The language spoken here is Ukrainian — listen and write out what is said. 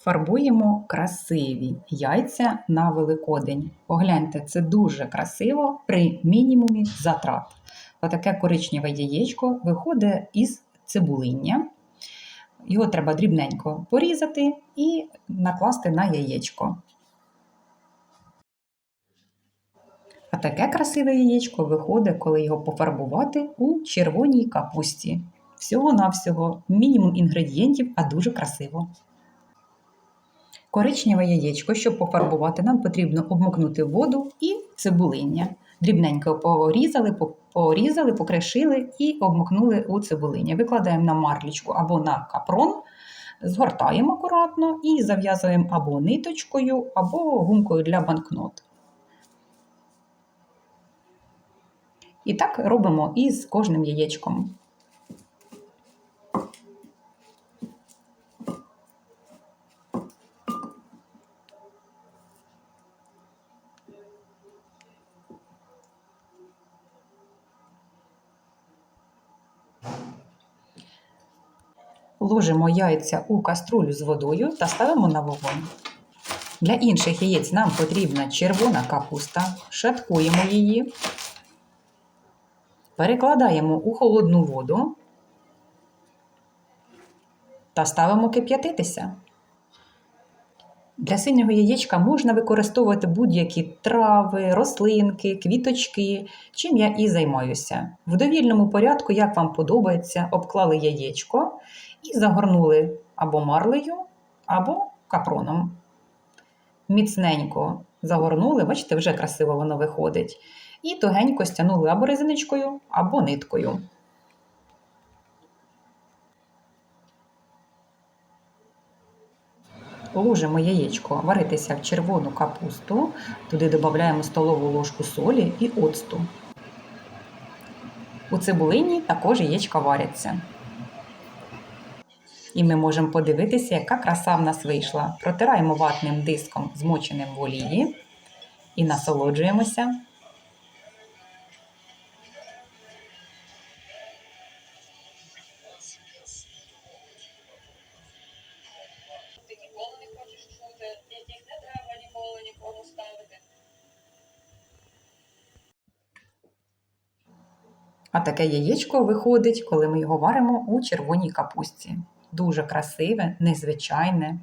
Фарбуємо красиві яйця на Великодень. Погляньте, це дуже красиво при мінімумі затрат. Отаке коричневе яєчко виходить із цибулиння. Його треба дрібненько порізати і накласти на яєчко. А таке красиве яєчко виходить, коли його пофарбувати у червоній капусті. Всього-навсього мінімум інгредієнтів, а дуже красиво. Коричневе яєчко, щоб пофарбувати, нам потрібно обмокнути воду і цибулиння. Дрібненько порізали, порізали, покришили і обмокнули у цибулиння. Викладаємо на марлічку або на капрон, згортаємо акуратно і зав'язуємо або ниточкою, або гумкою для банкнот. І так робимо і з кожним яєчком. Ложимо яйця у каструлю з водою та ставимо на вогонь. Для інших яєць нам потрібна червона капуста. Шаткуємо її, перекладаємо у холодну воду та ставимо кип'ятитися. Для синього яєчка можна використовувати будь-які трави, рослинки, квіточки, чим я і займаюся. В довільному порядку, як вам подобається, обклали яєчко і загорнули або марлею, або капроном. Міцненько загорнули, бачите, вже красиво воно виходить. І тугенько стягнули або резиночкою, або ниткою. Ложимо яєчко варитися в червону капусту, туди додаємо столову ложку солі і оцту. У цибулині також яєчка варяться. І ми можемо подивитися, яка краса в нас вийшла. Протираємо ватним диском, змоченим в олії, і насолоджуємося. А таке яєчко виходить, коли ми його варимо у червоній капусті. Дуже красиве, незвичайне,